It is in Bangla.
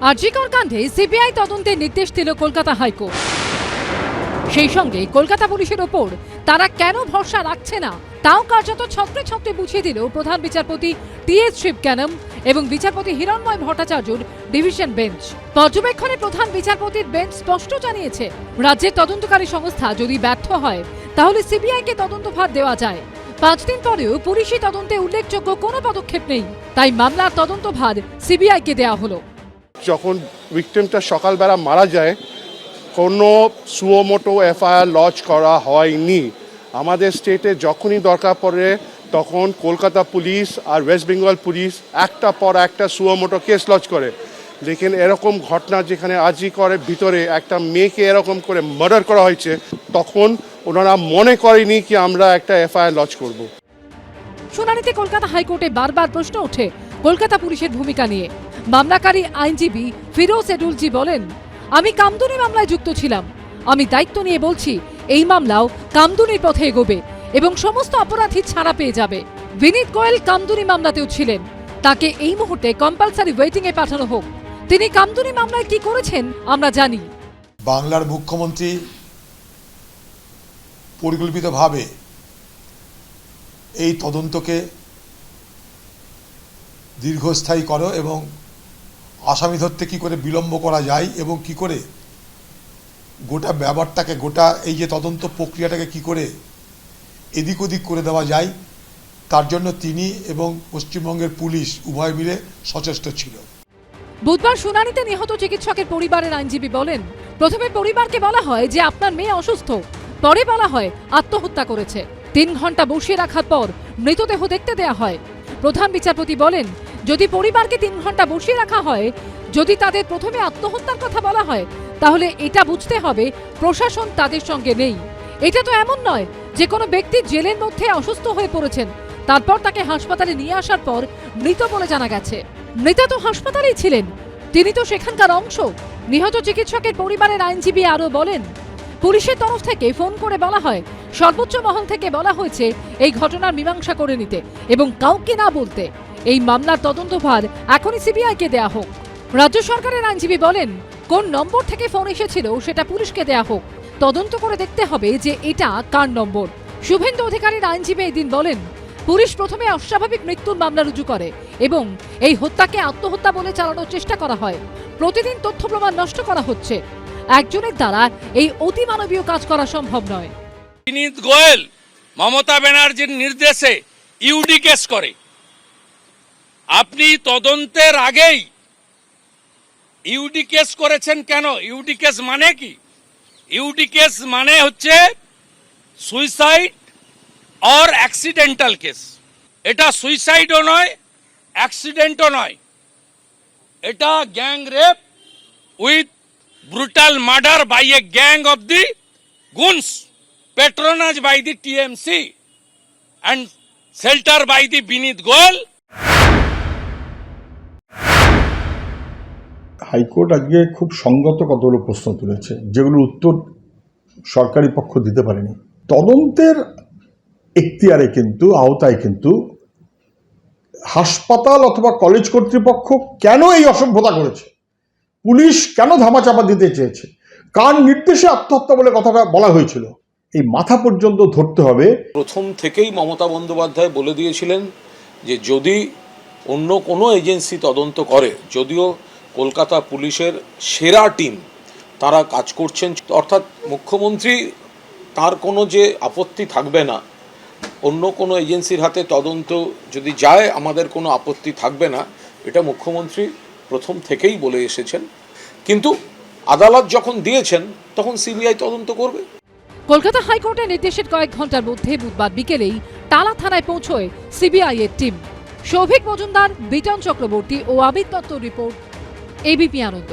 আরজিকর কাণ্ডে সিবিআই তদন্তের নির্দেশ দিল কলকাতা হাইকোর্ট। সেই সঙ্গে কলকাতা পুলিশের ওপর তারা কেন ভরসা রাখছে না, তাও কার্যত ছত্রে ছত্রে বুঝিয়ে দিল প্রধান বিচারপতি টি এস শিবজ্ঞানম এবং বিচারপতি হিরণময় ভট্টাচার্যর ডিভিশন বেঞ্চ। পর্যবেক্ষণে প্রধান বিচারপতির বেঞ্চ স্পষ্ট জানিয়েছে, রাজ্যের তদন্তকারী সংস্থা যদি ব্যর্থ হয়, তাহলে সিবিআইকে তদন্তভার দেওয়া যায়। পাঁচ দিন পরেও পুলিশি তদন্তে উল্লেখযোগ্য কোনো পদক্ষেপ নেই, তাই মামলার তদন্তভার সিবিআইকে দেওয়া হলো। যখন ভিকটিমটা সকালবেলা মারা যায়, কোনো সুয়োমোটো এফআইআর লঞ্চ করা হয়নি। আমাদের স্টেটে যখনই দরকার পড়ে, তখন কলকাতা পুলিশ আর ওয়েস্ট বেঙ্গল পুলিশ একটা পর একটা সুয়োমোটো কেস লঞ্চ করে। লেকিন এরকম ঘটনা যেখানে আজই করে, ভিতরে একটা মেয়েকে এরকম করে মার্ডার করা হয়েছে, তখন ওনারা মনে করেনি কি আমরা একটা এফআইআর লঞ্চ করব। শুনানিতে কলকাতা হাইকোর্টে বারবার প্রশ্ন ওঠে কলকাতা পুলিশের ভূমিকা নিয়ে। মামলাকারী আইনজীবী ফিরোজ এডুলজি বলেন, আমি কামদুনি মামলায় যুক্ত ছিলাম। আমি দায়িত্ব নিয়ে বলছি, এই মামলাও কামদুনির পথে এগোবে এবং সমস্ত অপরাধী ছাড়া পেয়ে যাবে। বিনীত গোয়েল কামদুনি মামলাতেও ছিলেন। তাকে এই মুহূর্তে কম্পালসারি ওয়েটিং এ পাঠানো হোক। তিনি কামদুনি মামলায় কি করেছেন, আমরা জানি। বাংলার মুখ্যমন্ত্রী পরিকল্পিতভাবে এই তদন্তকে দীর্ঘস্থায়ী করো এবং আসামি ধরতে কী করে বিলম্ব করা যায় এবং কি করে গোটা ব্যাপারটাকে, গোটা এই যে তদন্ত প্রক্রিয়াটাকে কি করে এদিক ওদিক করে দেওয়া যায়, তার জন্য তিনি এবং পশ্চিমবঙ্গের পুলিশ উভয় মিলে সচেষ্ট ছিল। বুধবার শুনানিতে নিহত চিকিৎসকের পরিবারের আইনজীবী বলেন, প্রথমে পরিবারকে বলা হয় যে আপনার মেয়ে অসুস্থ, পরে বলা হয় আত্মহত্যা করেছে। তিন ঘণ্টা বসিয়ে রাখার পর মৃতদেহ দেখতে দেয়া হয়। প্রধান বিচারপতি বলেন যদি পরিবারকে তিন ঘণ্টা বসিয়ে রাখা হয়, যদি তাদের প্রথমে আত্মহত্যার কথা বলা হয়, তাহলে এটা বুঝতে হবে প্রশাসন তাদের সঙ্গে নেই। এটা তো এমন নয় যে কোনো ব্যক্তি জেলের মধ্যে অসুস্থ হয়ে পড়েছেন, তারপর তাকে হাসপাতালে নিয়ে আসার পর মৃত বলে জানা গেছে। মৃতা তো হাসপাতালেই ছিলেন, তিনি তো সেখানকার অংশ। নিহত চিকিৎসকের পরিবারের আইনজীবী আরও বলেন, পুলিশের তরফ থেকে ফোন করে বলা হয়, সর্বোচ্চ মহল থেকে বলা হয়েছে এই ঘটনার মীমাংসা করে নিতে এবং কাউকে না বলতে। এই মামলার তদন্তভার এখনই সিবিআইকে দেয়া হোক। রাজ্য সরকারের আইনজীবী বলেন, কোন নম্বর থেকে ফোন এসেছিল সেটা পুলিশকে দেয়া হোক। তদন্ত করে দেখতে হবে যে এটা কার নম্বর। শুভেন্দু অধিকারীর আইনজীবী এদিন বলেন, পুলিশ প্রথমে অস্বাভাবিক মৃত্যুর মামলা রুজু করে এবং এই হত্যাকে আত্মহত্যা বলে চালানোর চেষ্টা করা হয়। প্রতিদিন তথ্য প্রমাণ নষ্ট করা হচ্ছে। একজনের দ্বারা এই অতিমানবীয় কাজ করা সম্ভব নয়। বিনীত গোয়েল, মমতা ব্যানার্জির নির্দেশে ইউডি কেস করে। আপনি তদন্তের আগেই ইউডি কেস করেছেন কেন? ইউডি কেস মানে কি? ইউডি কেস মানে হচ্ছে সুইসাইড অর অ্যাক্সিডেন্টাল কেস। এটা সুইসাইডও নয়, অ্যাক্সিডেন্টও নয়। এটা gang rape with brutal murder by a gang of the goons patronized by the TMC and shelter by the Binit Goel high court আজকে খুব সঙ্গত কতগুলো প্রশ্ন তুলেছে, যেগুলোর উত্তর সরকারি পক্ষ দিতে পারেনি। তদন্তের এখতিয়ারে কিন্তু, আওতায় কিন্তু হাসপাতাল অথবা কলেজ কর্তৃপক্ষ কেন এই অসভ্যতা করেছে? পুলিশ কেন ধামাচাপা দিতে চেয়েছে? কার নির্দেশে আত্মহত্যা বলে কথাটা বলা হয়েছিল? এই মাথা পর্যন্ত ধরতে হবে। প্রথম থেকেই মমতা বন্দ্যোপাধ্যায় বলে দিয়েছিলেন যে যদি অন্য কোনো এজেন্সি তদন্ত করে, যদিও কলকাতা পুলিশের সেরা টিম, তারা কাজ করছেন। অর্থাৎ মুখ্যমন্ত্রী, তার কোনো যে আপত্তি থাকবে না। অন্য কোনো এজেন্সির হাতে তদন্ত যদি যায়, আমাদের কোনো আপত্তি থাকবে না। এটা মুখ্যমন্ত্রী প্রথম থেকেই বলে এসেছেন। কিন্তু আদালত যখন দিয়েছেন, তখন সিবিআই তদন্ত করবে। কলকাতা হাইকোর্টের নির্দেশের কয়েক ঘণ্টার মধ্যে বুধবার বিকেলেই টালা থানায় পৌঁছয় সিবিআই এর টিম। সৌভিক মজুমদার, বিটন চক্রবর্তী ও আবির দত্ত রিপোর্ট এবিপি আনন্দ।